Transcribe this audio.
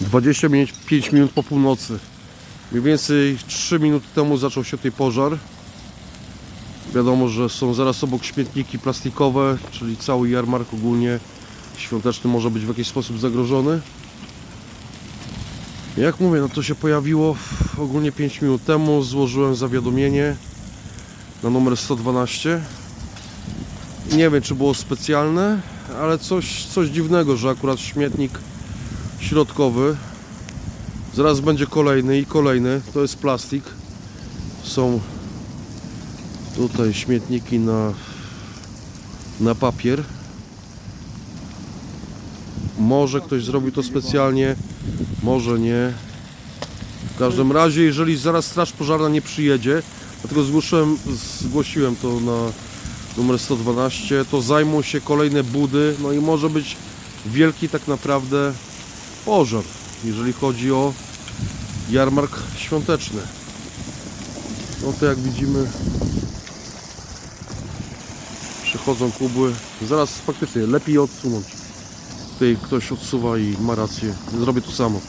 25 minut po północy. Mniej więcej 3 minuty temu zaczął się tutaj pożar. Wiadomo, że są zaraz obok śmietniki plastikowe, czyli cały jarmark ogólnie świąteczny może być w jakiś sposób zagrożony. Jak mówię, no to się pojawiło ogólnie 5 minut temu. Złożyłem zawiadomienie na numer 112. Nie wiem, czy było specjalne, ale coś, coś dziwnego, że akurat śmietnik środkowy. Zaraz będzie kolejny i kolejny. To jest plastik. Są tutaj śmietniki na, na papier. Może ktoś zrobił to specjalnie, może nie. W każdym razie, jeżeli zaraz straż pożarna nie przyjedzie, dlatego zgłosiłem, zgłosiłem to na numer 112, to zajmą się kolejne budy, no i może być wielki tak naprawdę pożar, jeżeli chodzi o jarmark świąteczny. No to jak widzimy przychodzą kubły. Zaraz faktycznie lepiej je odsunąć. Tutaj ktoś odsuwa i ma rację. Zrobię to samo.